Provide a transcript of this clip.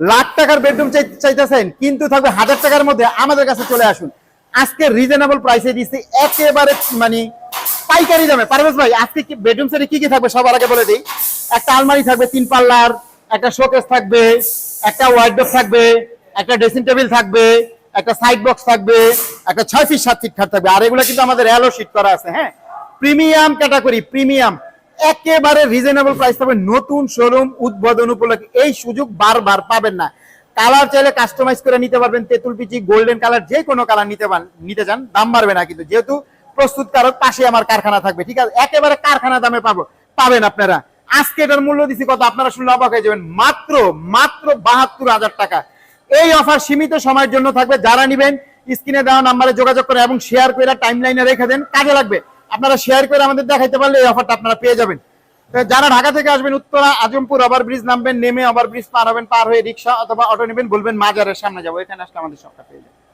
লাখ টাকার বেডরুম চাইতেছেন, কিন্তু থাকবে হাজার টাকার মধ্যে আমাদের কাছে চলে আসুন। আজকে রিজনেবল প্রাইসে দিচ্ছি, একেবারে মানে পাইকারি দামে। পারভেজ ভাই, আজকে বেডরুম সেটে কি কি থাকবে সবার আগে বলে দিই। একটা আলমারি থাকবে, তিন পাল্লার, একটা শোকেস থাকবে, একটা ওয়ার্ডরোব থাকবে, একটা ড্রেসিং টেবিল থাকবে, একটা সাইড বক্স থাকবে, একটা ছয় ফিট সাত ফিট খাট থাকবে। আর এগুলো কিন্তু আমাদের অ্যালো শিট করা আছে হ্যাঁ? প্রিমিয়াম ক্যাটাগরি প্রিমিয়াম একেবারে রিজনেবল প্রাইস থাকবে নতুন শোরুম উদ্বোধন উপলক্ষে। এই সুযোগ বারবার পাবেন না। কালার চাইলে কাস্টমাইজ করে নিতে পারবেন। তেঁতুল পিচি গোল্ডেন কালার যে কোনো কালার নিতে পান নিতে চান, দাম বাড়বে না কিন্তু। যেহেতু প্রস্তুতকারক পাশে আমার কারখানা থাকবে, ঠিক আছে? একেবারে কারখানা দামে পাবো পাবেন আপনারা। আজকে এটার মূল্য দিচ্ছি কত? আপনারা শুনলে অবাক হয়ে যাবেন। মাত্র মাত্র বাহাত্তর হাজার টাকা। এই অফার সীমিত সময়ের জন্য থাকবে। যারা নিবেন, স্ক্রিনে দেওয়া নাম্বারে যোগাযোগ করে এবং শেয়ার করে টাইম লাইনে রেখে দেন। কাজে লাগবে। আপনারা শেয়ার করে আমাদের দেখাইতে পারলে এই অফারটা আপনারা পেয়ে যাবেন। যারা ঢাকা থেকে আসবেন, উত্তরা, আজমপুর ওভার ব্রিজ নামবেন, নেমে ওভার ব্রিজ পার হবেন, পার হয়ে রিক্সা অথবা অটো নেবেন, বলবেন মাজারের সামনে যাব। এখানে আসলে আমাদের সবটা পেয়ে যাবেন।